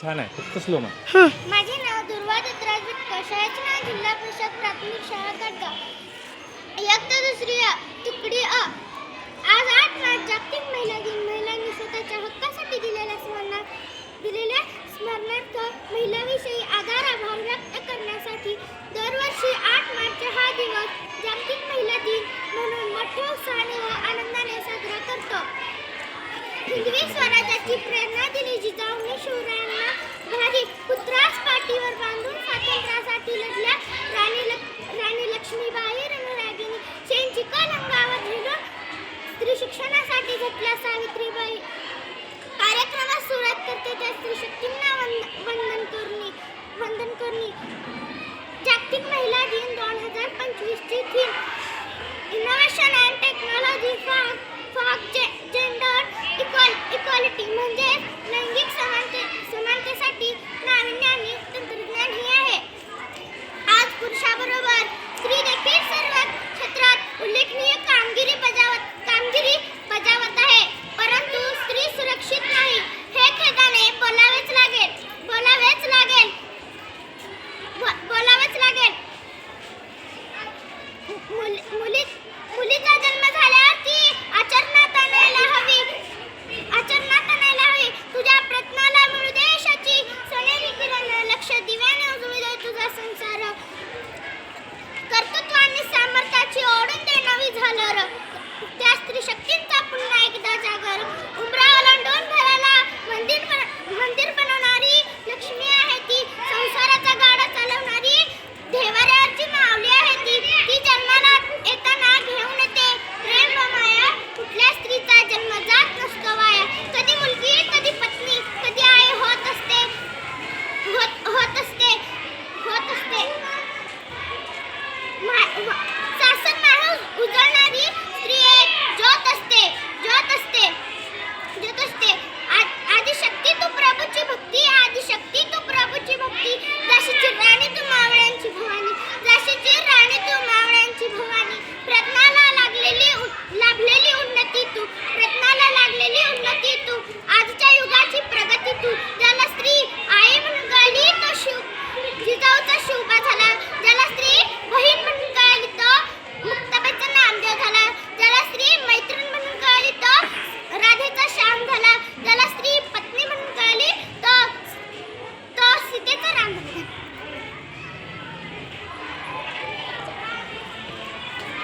छान आहे. फक्त स्लो म्हण माझे नाव दुर्वा दत्तराज विटकर. शाळेचे नाव जिल्हा परिषद प्राथमिक शाळा कडगाव इयत्ता दुसरी अ तुकडी अ. आज आठ मार्च जागतिक हिरवी स्वराज्याची प्रेरणा दिली जिजाऊंनी शिवरायांना घारी पुत्रास पाठीवर बांधून स्वातंत्र्यासाठी लढल्या. राणी राणी लक्ष्मीबाई रणरागिणी शेंची अंगावर झेलून स्त्री शिक्षणासाठी घेतल्या सावित्रीबाई कार्यक्रमात सुरुवात करते त्या स्त्री शक्तींना वंद वंदन करणे वंदन करणे. जागतिक महिला दिन दोन हजार पंचवीसची थीम. इनोव्हेशन अँड मुली मुली मुलीचा जन्म झाल्यावर ती आचरणात आणायला हवी. आचरणात आणायला हवी. तुझ्या प्रयत्नाला मिळू सोनेरी किरण लक्ष दिव्याने लाभले